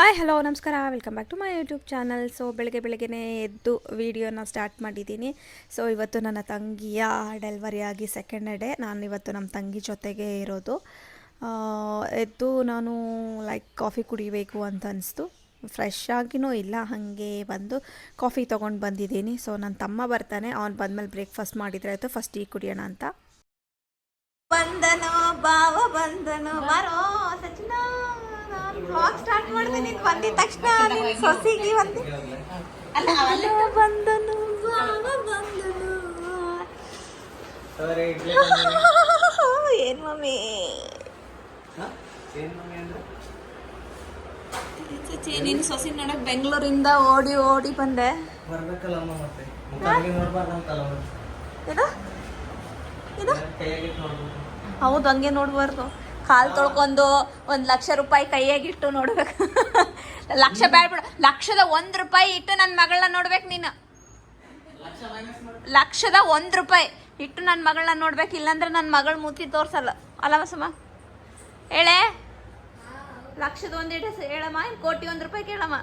Hi, hello, ನಮಸ್ಕಾರ. Welcome back to my YouTube channel so ಬೆಳಗ್ಗೆ ಬೆಳಗ್ಗೆನೇ ಎದ್ದು ವೀಡಿಯೋನ ಸ್ಟಾರ್ಟ್ ಮಾಡಿದ್ದೀನಿ. ಸೊ ಇವತ್ತು ನನ್ನ ತಂಗಿಯ ಡೆಲ್ವರಿ ಆಗಿ ಸೆಕೆಂಡ್ ಡೇ ನಾನು ಇವತ್ತು ನಮ್ಮ ತಂಗಿ ಜೊತೆಗೆ ಇರೋದು. ಎದ್ದು ನಾನು ಲೈಕ್ ಕಾಫಿ ಕುಡಿಬೇಕು ಅಂತ ಅನಿಸ್ತು. ಫ್ರೆಶ್ ಆಗಿನೂ ಇಲ್ಲ, ಹಾಗೆ ಬಂದು ಕಾಫಿ ತೊಗೊಂಡು ಬಂದಿದ್ದೀನಿ. ಸೊ ನನ್ನ ತಮ್ಮ ಬರ್ತಾನೆ. ಅವ್ನು ಬಂದಮೇಲೆ ಬ್ರೇಕ್ಫಾಸ್ಟ್ ಮಾಡಿದ್ರೆ ಆಯಿತು. ಫಸ್ಟ್ ಟೀ ಕುಡಿಯೋಣ ಅಂತ. ಬಂದನು ಬಾವ ಬಂದನು ಬಾರೋ ಸಚಿನ. ಬ್ಲಾಗ್ ಸ್ಟಾರ್ಟ್ ಮಾಡಿದೆ ನೀನು ಬಂದಿದ ತಕ್ಷಣ ನಿನ್ ಸೊಸಿಗೆ ಬಂದಿ. ಅಲ್ಲ ಬಂದನು ಬಾವ ಬಂದನು. ಸರಿ ಏನ್ ಮಮ್ಮಿ? ಚಚಿ ನಿನ್ನ ಸೊಸಿ ನೋಡಕ್ ಬೆಂಗಳೂರಿಂದ ಓಡಿ ಓಡಿ ಬಂದೆ. ಬರ್ಬೇಕಲ್ಲ ಅಮ್ಮ ಮತ್ತೆ? ನೋಡ್ಬಾರ್ದಂತಲ್ಲ ಇದು? ಇದು? ಹೌದು ಹಂಗೆ ನೋಡ್ಬಾರ್ದು. ಕಾಲ್ ತೊಳ್ಕೊಂಡು ಒಂದು ಲಕ್ಷ ರೂಪಾಯಿ ಕೈಯಾಗಿಟ್ಟು ನೋಡ್ಬೇಕು. ಲಕ್ಷ ಬೇಡ್ಬಿಡು ಲಕ್ಷದ ಒಂದು ರೂಪಾಯಿ ಇಟ್ಟು ನನ್ನ ಮಗಳನ್ನ ನೋಡ್ಬೇಕು ನೀನು. ಲಕ್ಷದ ಒಂದು ರೂಪಾಯಿ ಇಟ್ಟು ನನ್ನ ಮಗಳನ್ನ ನೋಡ್ಬೇಕು, ಇಲ್ಲಾಂದ್ರೆ ನನ್ನ ಮಗಳ ಮೂತಿ ತೋರ್ಸಲ್ಲ. ಅಲ್ಲ ಬಸಮ್ಮ ಹೇಳೆ? ಲಕ್ಷದ ಒಂದು ಇಟ್ಟು ಹೇಳಮ್ಮ, ಇನ್ ಕೋಟಿ ಒಂದು ರೂಪಾಯಿ ಕೇಳಮ್ಮ?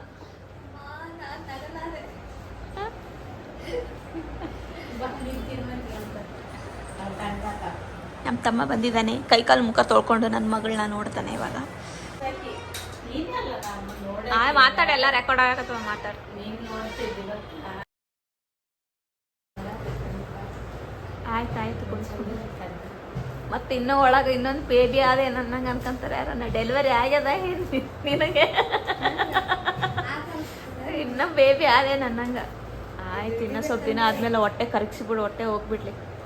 ನಮ್ಮ ತಮ್ಮ ಬಂದಿದ್ದಾನೆ. ಕೈಕಾಲು ಮುಖ ತೊಳ್ಕೊಂಡು ನನ್ನ ಮಗಳನ್ನ ನೋಡ್ತಾನೆ ಇವಾಗ. ಆ, ಮಾತಾಡ, ಎಲ್ಲ ರೆಕಾರ್ಡ್ ಆಗತ್ತವ ಮಾತಾಡ. ಆಯ್ತು ಆಯ್ತು, ಕುಡಿಸ್ಕೊಂಡು. ಮತ್ತೆ ಇನ್ನೂ ಒಳಗೆ ಇನ್ನೊಂದು ಬೇಬಿ ಆದ ನನ್ನಂಗೆ ಅನ್ಕೊಂತಾರೆ? ಯಾರನ್ನ ಡೆಲಿವರಿ ಆಗ್ಯದ ನಿನಗೆ? ಇನ್ನೂ ಬೇಬಿ ಆದೆ ನನ್ನಂಗೆ ಆಯ್ತು, ಇನ್ನೂ ಸ್ವಲ್ಪ ದಿನ ಆದಮೇಲೆ ಹೊಟ್ಟೆ ಕರಗಿಸ್ಬಿಡು, ಹೊಟ್ಟೆ ಹೋಗ್ಬಿಡ್ಲಿ.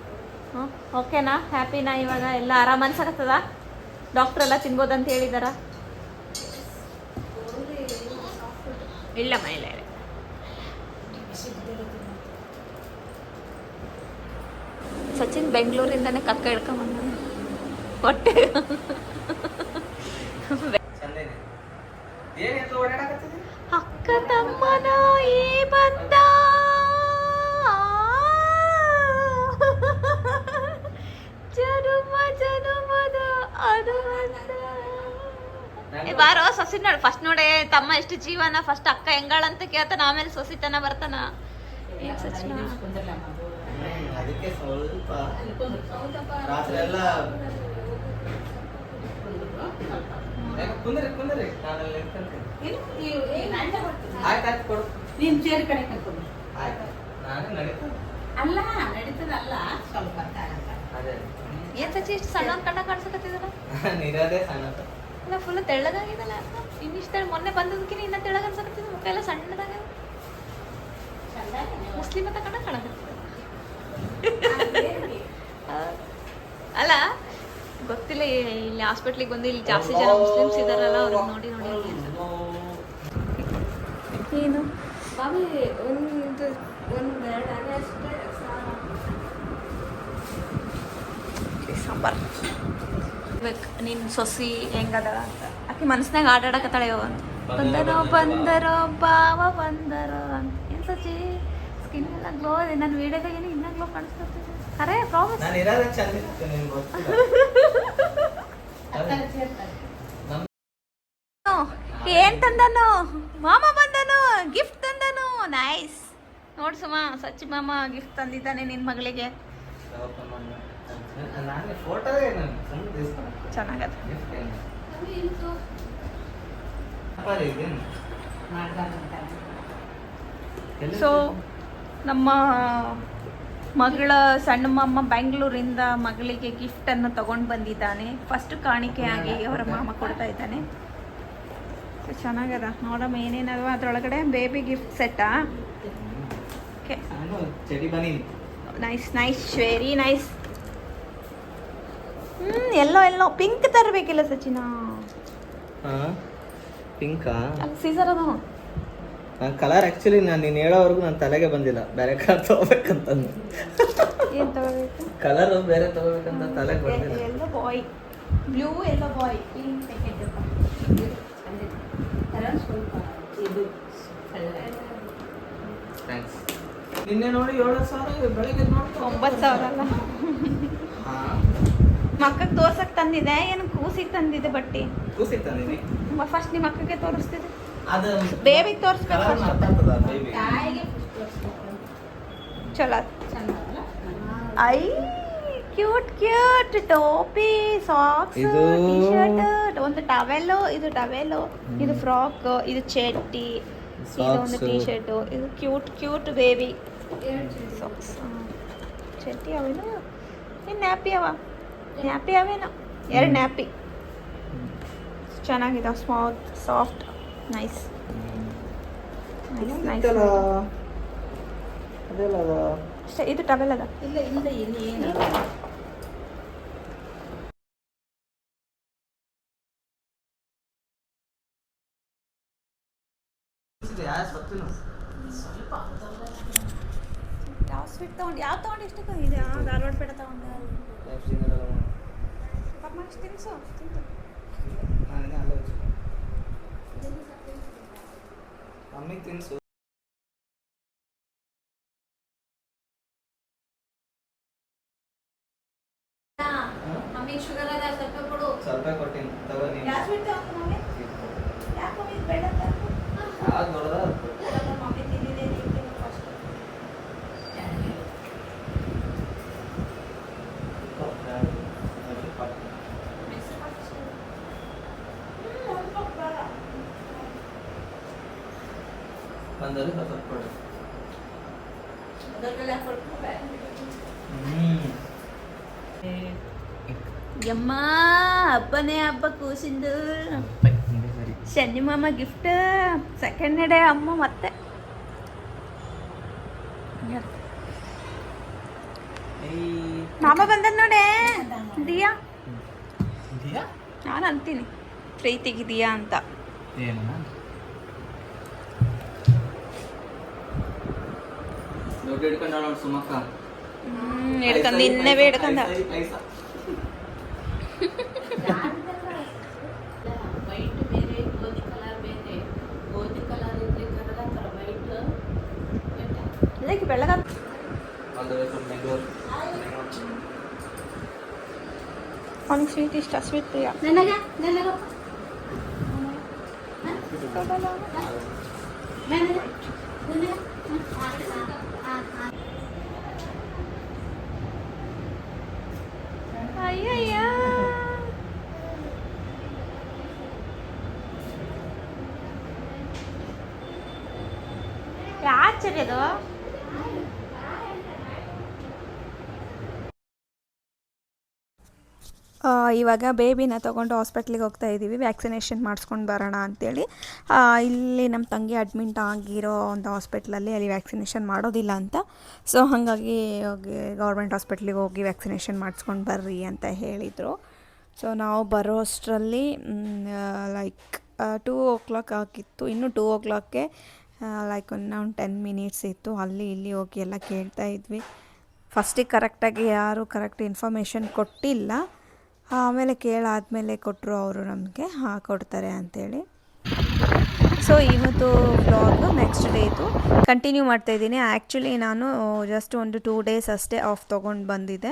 ಹ್ಞೂ ಓಕೆನಾ? ಹ್ಯಾಪಿನಾ ಇವಾಗ? ಎಲ್ಲ ಆರಾಮ ಅನ್ಸಕತ್ತದ? ಡಾಕ್ಟ್ರ್ ಎಲ್ಲ ಅಂತ ಹೇಳಿದಾರ? ಇಲ್ಲಮ್ಮ ಇಲ್ಲ ಇಲ್ಲ. ಸಚಿನ್ ಬೆಂಗಳೂರಿಂದನೇ ಕಕ್ಕ ಹಿಡ್ಕೊಂಬಂದ ಹೊಟ್ಟೆ. ಅಕ್ಕ ತಮ್ಮನ ಈ ಬಂದ. ಬಾರೋ ಸೊಸಿ ನೋಡು. ಫಸ್ಟ್ ನೋಡೆ ತಮ್ಮ ಎಷ್ಟು ಜೀವನ ಫಸ್ಟ್ ಅಕ್ಕ ಹೆಂಗಾಳ ಅಂತ ಕೇಳ್ತಾನ ಆಮೇಲೆ ಸೊಸಿತನ ಬರ್ತಾನ. ಏನ್ ಸಚಿನ. ಅದಕ್ಕೆ ಸ್ವಲ್ಪ ರಾತ್ರಿ ಎಲ್ಲ ಯಾಕೆ ಕುಂದ್ರಿ ಕುಂದ್ರಿ. ನಾನಲ್ಲಿ ನಿಂತ್ಕೊಂತೀನಿ ಆಯ್ತು ಆಯ್ತು ಕೊಡು. ನೀನ್ ಚೇರ್ ಕಡೆ ಕರ್ಕೊಂಡು ಆಯ್ತು. ನಾನು ನಡೀತ ಅಲ್ಲ ನಡೀತದಲ್ಲ. ಸ್ವಲ್ಪ ಅದೇ. ಏನ್ ಸಚಿ ಇಷ್ಟು ಸಣ್ಣ ಕಂಡ ಕಾಣಿಸಕತ್ತಿದಲ್ಲ? ನೀರದೇ ಸಣ್ಣ ಇಲ್ಲ ಫುಲ್ ತೆಳ್ಳಗಾಗಿದಲ್ಲ. ಇನ್ನಿಷ್ಟ ಮೊನ್ನೆ ಬಂದದಕ್ಕಿನ ಇನ್ನ ತೆಳ್ಳಗ ಅನ್ಸಕತ್ತಿದ ಮುಖ ಎಲ್ಲ ಸಣ್ಣದಾಗ ಮುಸ್ಲಿಮ್ ಅಂತ ಕಣ ಕಾಣಕತ್ತಿದ. ಅಲ್ಲ ಗೊತ್ತಿಲ್ಲ ಈ- ಇಲ್ಲಿ ಹಾಸ್ಪಿಟ್ಲಿಗೆ ಬಂದು ಇಲ್ಲಿ ಜಾಸ್ತಿ ಜನ ಮುಸ್ಲಿಮ್ಸ್ ಇದಾರಲ್ಲ ಅವ್ರಿಗೆ ನೋಡಿ ನೋಡಿ. ಏನು? ಬಾಬಿ ಒಂದು ಒಂದು ಅಷ್ಟೇ ಸಾಂಬಾರ್. ನಿನ್ನ ಸೊಸಿ ಹೆಂಗದ ಅಂತ. ಆಕೆ ಮನಸ್ನಾಗ ಆಟಾಡಕತ್ತಾಳೆ ಅಂತ. ಬಂದರೋ ಬಂದರೋ ಬಾವ ಬಂದರೋ ಅಂತ. ಏನು ಸಚಿ ಸ್ಕಿನ್ ಎಲ್ಲ ಗ್ಲೋ ಇದೆ ನನ್ನ ವೀಡಿಯೋದಾಗ ಏನು ಇನ್ನೂ ಗ್ಲೋ ಕಾಣಿಸ್ಕೊತಿದೆ. ಖರೆ ಪ್ರಾಮಿಸ್ ನಾನು ಏನ್ ತಂದನು? ಮಾಮ ಬಂದನು. ಗಿಫ್ಟ್ ತಂದನು. ನೈಸ್ ನೋಡ್ ಸುಮ ಸಚ್ಚಿ ಮಾಮ ಗಿಫ್ಟ್ ತಂದಿದ್ದಾನೆ ನಿನ್ನ ಮಗಳಿಗೆ. ಚೆನ್ನಾಗದ. ಸೊ ನಮ್ಮ ಮಗಳ ಸಣ್ಣ ಮಾಮ ಬೆಂಗಳೂರಿಂದ ಮಗಳಿಗೆ ಗಿಫ್ಟನ್ನು ತಗೊಂಡು ಬಂದಿದ್ದಾನೆ. ಫಸ್ಟ್ ಕಾಣಿಕೆಯಾಗಿ ಅವರ ಮಾಮ ಕೊಡ್ತಾ ಇದ್ದಾನೆ. ಸೊ ಚೆನ್ನಾಗದ. ನೋಡಮ್ಮ ಏನೇನಲ್ವ? ಅದರೊಳಗಡೆ baby gift ಸೆಟ್ಟಾ okay nice nice very nice ಹ್ಞೂ ಎಲ್ಲೋ ಎಲ್ಲೋ. ಪಿಂಕ್ ತರಬೇಕಿಲ್ಲ ಸಚಿನ. ಹಾ ಪಿಂಕಾ ಸೀಸರ್ ಅದ ನಾನು ಕಲರ್ ಆ್ಯಕ್ಚುಲಿ ನಾನು ನೀನು ಹೇಳೋವರೆಗೂ ನನ್ನ ತಲೆಗೆ ಬಂದಿಲ್ಲ. ಬೇರೆ ಕಲರ್ ತಗೋಬೇಕಂತಂದು. ಏನು ತಗೋಬೇಕು? ಕಲರ್ ಬೇರೆ ತಗೋಬೇಕಂತ ತಲೆಗೆ ಬಂದಿಲ್ಲ. Yellow boy blue yellow boy pink packet ಇದು ಥ್ಯಾಂಕ್ಸ್ ನಿನ್ನೆ ನೋಡಿ ಏಳು ಸಾವಿರ ಬೆಳಗ್ಗೆ ನೋಡಿ ಒಂಬತ್ತು ಸಾವಿರ ಅಲ್ಲ. ಹಾಂ. ಮಕ್ಕಕ್ಕೆ ತೋರ್ಸಕ್ ತಂದಿದೆ ಏನು ಕೂಸಿಗೆ ತಂದಿದೆ ಬಟ್ಟೆ? ಕೂಸಿಗೆ ತಂದೀನಿ. ಫಸ್ಟ್ ನಿಮ್ಮ ಅಕ್ಕಗೆ ತೋರಿಸ್ತಿದೆ. ಅದು ಬೇಬಿಗೆ ತೋರಿಸ್ಬೇಕು ಚಲೋ ಐ ಕ್ಯೂಟ್ ಕ್ಯೂಟ್ ಟೋಪಿ ಸಾಕ್ಸ್ ಇದು- ಟಿ ಶರ್ಟ್ ಒಂದು ಟವೆಲ್ ಇದು ಟವೆಲ್ ಇದು ಫ್ರಾಕ್ ಇದು ಚಡ್ಡಿ ಇದು ಒಂದು ಟೀ ಶರ್ಟ್ ಇದು ಕ್ಯೂಟ್ ಕ್ಯೂಟ್ ಬೇಬಿ. ಸಾಕ್ಸ್ ಚಡ್ಡಿ ಅವೇನು? ಇನ್ನು ಹ್ಯಾಪಿ ಅವ. ನ್ಯಾಪಿ ಅವೇನು ಎರಡು ನ್ಯಾಪಿ ಚೆನ್ನಾಗಿದೆ ಸ್ಮೂತ್ ಸಾಫ್ಟ್ ನೈಸ್ ಅಷ್ಟೇ ಇದು ಟವೆಲ್ ಅದ? ಇಲ್ಲ ಇಲ್ಲ ಇಲ್ಲಿ ಏನು ಯಾರು ಸತ್ತಿಲ್ಲ ಯಾವ ಸ್ವೀಟ್ ತೊಗೊಂಡು ಯಾವ ತೊಗೊಂಡು ಎಷ್ಟು ಇದೆ ಧಾರವಾಡ ಪೇಡ ತೊಗೊಂಡು ಪಾಪ ಅಷ್ಟು ತಿನ್ಸು ತಿಂತು ಮಮ್ಮಿಗೆ ತಿನ್ಸು ಮಮ್ಮಿ ಶುಗರ್ ಅದ ಸ್ವಲ್ಪ ಕೊಡು ಸ್ವಲ್ಪ ಕೊಟ್ಟಿನಿ ತಗೋ ನೀನು ಯಾವ ಸ್ವೀಟ್ ತೊಗೊಂಡು ಮಮ್ಮಿ ಯಾಕೆ ಮಮ್ಮಿ ಇದು ಬೇಡ ಅಂತ ಅಂದ್ರು? ಯಾವ್ದು ದೊಡ್ಡದ ಅಲ್ಲ, ಮಮ್ಮಿ ತಿಂದಿದೆ ನೀವು ತಿನ್ನು first. ಮಿಕ್ಸ್ ಮಾಡಿ ಅಷ್ಟೇ. ಹ್ಮ್, ಸ್ವಲ್ಪ ಬೇಡ. ಅದ್ರಲ್ಲೆಲ್ಲ ಕೊಟ್ಬಿಟ್ಟೆ. ಹ್ಮ್. ಯಮ್ಮ ಹಬ್ಬನೇ ಹಬ್ಬ ಕೂಸಿಂದು. ಶನಿ ಮಾಮ ಗಿಫ್ಟ್ ಸೆಕೆಂಡ್ ಡೇ ಅಮ್ಮ ಮತ್ತೆ. ಮಾಮ ಬಂದ ನೋಡೆ? ದಿಯಾ? ನಾನು ಅಂತೀನಿ. ಪ್ರೀತಿಗಿದೀಯಾ ಅಂತ. ಗೋಧಿ ಕಲರ್ ಇದ್ರೆ ಕನ್ನಡ ಥರ ವೈಟ್ ಇದಕ್ಕೆ ಬೆಳಗಾಗ all the way from Bengaluru ಅವ್ನಿಗೆ ಸ್ವೀಟ್ ಇಷ್ಟ ಸ್ವೀಟ್ ಪ್ರಿಯ ನನಗ ನನಗ ನನಗ ನನಗ 아이야. 야, 아침에도. ಇವಾಗ ಬೇಬಿನ ತೊಗೊಂಡು ಹಾಸ್ಪಿಟ್ಲಿಗೆ ಹೋಗ್ತಾ ಇದ್ದೀವಿ ವ್ಯಾಕ್ಸಿನೇಷನ್ ಮಾಡಿಸ್ಕೊಂಡು ಬರೋಣ ಅಂತೇಳಿ. ಇಲ್ಲಿ ನಮ್ಮ ತಂಗಿ ಅಡ್ಮಿಂಟ್ ಆಗಿರೋ ಒಂದು ಹಾಸ್ಪಿಟ್ಲಲ್ಲಿ ಅಲ್ಲಿ ವ್ಯಾಕ್ಸಿನೇಷನ್ ಮಾಡೋದಿಲ್ಲ ಅಂತ. ಸೊ ಹಾಗಾಗಿ ಹೋಗಿ ಗೌರ್ಮೆಂಟ್ ಹಾಸ್ಪಿಟ್ಲಿಗೆ ಹೋಗಿ ವ್ಯಾಕ್ಸಿನೇಷನ್ ಮಾಡಿಸ್ಕೊಂಡು ಬರ್ರಿ ಅಂತ ಹೇಳಿದರು. ಸೊ ನಾವು ಬರೋ ಅಷ್ಟರಲ್ಲಿ ಲೈಕ್ ಟೂ ಓ ಕ್ಲಾಕ್ ಆಗಿತ್ತು. ಇನ್ನು ಟೂ ಓ ಕ್ಲಾಕ್ಗೆ ಲೈಕ್ ಒಂದು ಒಂದು ಟೆನ್ ಮಿನಿಟ್ಸ್ ಇತ್ತು. ಅಲ್ಲಿ, ಇಲ್ಲಿ ಹೋಗಿ ಎಲ್ಲ ಕೇಳ್ತಾ ಇದ್ವಿ. ಫಸ್ಟಿಗೆ ಕರೆಕ್ಟಾಗಿ ಯಾರೂ ಕರೆಕ್ಟ್ ಇನ್ಫಾರ್ಮೇಷನ್ ಕೊಟ್ಟಿಲ್ಲ. ಆಮೇಲೆ ಕೇಳಾದಮೇಲೆ ಕೊಟ್ಟರು ಅವರು ನಮಗೆ, ಹಾಂ, ಕೊಡ್ತಾರೆ ಅಂಥೇಳಿ ಸೊ ಇವತ್ತು ಬ್ಲಾಗ್ ನೆಕ್ಸ್ಟ್ ಡೇ ಇತ್ತು ಕಂಟಿನ್ಯೂ ಮಾಡ್ತಾ ಇದ್ದೀನಿ. ಆ್ಯಕ್ಚುಲಿ ನಾನು ಜಸ್ಟ್ ಒಂದು ಟೂ ಡೇಸ್ ಅಷ್ಟೇ ಆಫ್ ತೊಗೊಂಡು ಬಂದಿದ್ದೆ.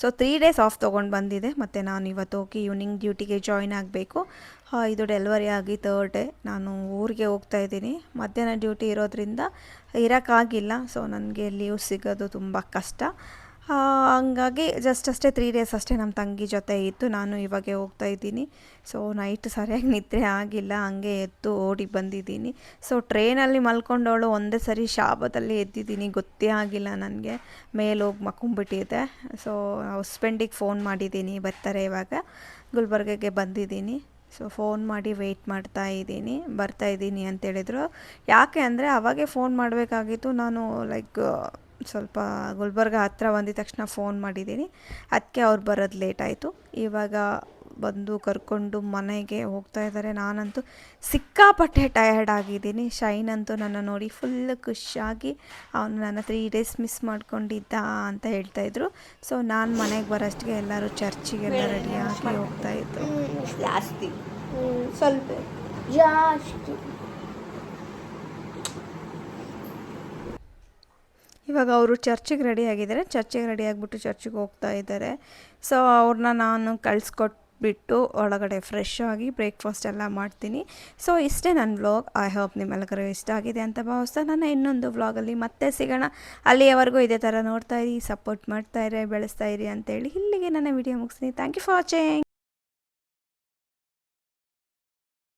ಸೊ ತ್ರೀ ಡೇಸ್ ಆಫ್ ತೊಗೊಂಡು ಬಂದಿದೆ ಮತ್ತು ನಾನು ಇವತ್ತು ಹೋಗಿ ಈವ್ನಿಂಗ್ ಡ್ಯೂಟಿಗೆ ಜಾಯ್ನ್ ಆಗಬೇಕು. ಇದು ಡೆಲಿವರಿ ಆಗಿ ತರ್ಡ್ ಡೇ ನಾನು ಊರಿಗೆ ಹೋಗ್ತಾ ಇದ್ದೀನಿ. ಮಧ್ಯಾಹ್ನ ಡ್ಯೂಟಿ ಇರೋದ್ರಿಂದ ಇರೋಕ್ಕಾಗಿಲ್ಲ. ಸೊ ನನಗೆ ಲೀವ್ ಸಿಗೋದು ತುಂಬ ಕಷ್ಟ. ಹಂಗಾಗಿ ಜಸ್ಟ್ ಅಷ್ಟೇ ತ್ರೀ ಡೇಸ್ ಅಷ್ಟೇ ನಮ್ಮ ತಂಗಿ ಜೊತೆ ಇತ್ತು ನಾನು ಇವಾಗೆ ಹೋಗ್ತಾ ಇದ್ದೀನಿ. ಸೊ ನೈಟ್ ಸರಿಯಾಗಿ ನಿದ್ರೆ ಆಗಿಲ್ಲ, ಹಂಗೆ ಎದ್ದು ಓಡಿ ಬಂದಿದ್ದೀನಿ. ಸೊ ಟ್ರೈನಲ್ಲಿ ಮಲ್ಕೊಂಡವಳು ಒಂದೇ ಸರಿ ಶಾಬದಲ್ಲಿ ಎದ್ದಿದ್ದೀನಿ, ಗೊತ್ತೇ ಆಗಿಲ್ಲ ನನಗೆ. ಮೇಲೆ ಹೋಗಿ ಮಕ್ಕೊಂಬಿಟ್ಟಿದೆ ಸೊ ಹಸ್ಬೆಂಡಿಗೆ ಫೋನ್ ಮಾಡಿದ್ದೀನಿ, ಬರ್ತಾರೆ ಇವಾಗ. ಗುಲ್ಬರ್ಗಗೆ ಬಂದಿದ್ದೀನಿ. ಸೊ ಫೋನ್ ಮಾಡಿ ವೆಯ್ಟ್ ಮಾಡ್ತಾ ಇದ್ದೀನಿ, ಬರ್ತಾ ಇದ್ದೀನಿ ಅಂತ ಹೇಳಿದ್ರು ಯಾಕೆ ಅಂದರೆ ಅವಾಗೆ ಫೋನ್ ಮಾಡಬೇಕಾಗಿತ್ತು, ನಾನು ಲೈಕ್ ಸ್ವಲ್ಪ ಗುಲ್ಬರ್ಗ ಹತ್ತಿರ ಬಂದಿದ ತಕ್ಷಣ ಫೋನ್ ಮಾಡಿದ್ದೀನಿ. ಅದಕ್ಕೆ ಅವ್ರು ಬರೋದು ಲೇಟ್ ಆಯಿತು. ಇವಾಗ ಬಂದು ಕರ್ಕೊಂಡು ಮನೆಗೆ ಹೋಗ್ತಾ ಇದ್ದಾರೆ. ನಾನಂತೂ ಸಿಕ್ಕಾಪಟ್ಟೆ ಟಯರ್ಡ್ ಆಗಿದ್ದೀನಿ. ಶೈನ್ ಅಂತೂ ನನ್ನ ನೋಡಿ ಫುಲ್ ಖುಷಿಯಾಗಿ ಅವನು ನನ್ನ ತ್ರೀ ಡೇಸ್ ಮಿಸ್ ಮಾಡ್ಕೊಂಡಿದ್ದ ಅಂತ ಹೇಳ್ತಾಯಿದ್ರು ಸೊ ನಾನು ಮನೆಗೆ ಬರೋಷ್ಟಿಗೆ ಎಲ್ಲರೂ ಚರ್ಚಿಗೆಲ್ಲ ರೆಡಿಯಾಗಿ ಹೋಗ್ತಾ ಇದ್ರು. ಜಾಸ್ತಿ. ಸ್ವಲ್ಪ ಜಾಸ್ತಿ. ಇವಾಗ ಅವರು ಚರ್ಚಿಗೆ ರೆಡಿ ಆಗಿದ್ದಾರೆ. ಚರ್ಚಿಗೆ ರೆಡಿ ಆಗಿಬಿಟ್ಟು ಚರ್ಚಿಗೆ ಹೋಗ್ತಾ ಇದ್ದಾರೆ. ಸೊ ಅವ್ರನ್ನ ನಾನು ಕಳಿಸ್ಕೊಟ್ಟು ಬಿಟ್ಟು ಒಳಗಡೆ ಫ್ರೆಶ್ ಆಗಿ ಬ್ರೇಕ್ಫಾಸ್ಟ್ ಎಲ್ಲ ಮಾಡ್ತೀನಿ. ಸೊ ಇಷ್ಟೇ ನನ್ನ ವ್ಲಾಗ್ ಐ ಹೋಪ್ ನಿಮ್ಮೆಲ್ಲರಿಗೂ ಇಷ್ಟ ಆಗಿದೆ ಅಂತ ಭಾವಿಸ್ತಾ ನನ್ನ ಇನ್ನೊಂದು ವ್ಲಾಗಲ್ಲಿ ಮತ್ತೆ ಸಿಗೋಣ. ಅಲ್ಲಿಯವರೆಗೂ ಇದೇ ಥರ ನೋಡ್ತಾ ಇರಿ ಸಪೋರ್ಟ್ ಮಾಡ್ತಾ ಇರಿ, ಬೆಳೆಸ್ತಾ ಇರಿ ಅಂತೇಳಿ ಇಲ್ಲಿಗೆ ನನ್ನ ವಿಡಿಯೋ ಮುಗಿಸ್ತೀನಿ. Thank you for watching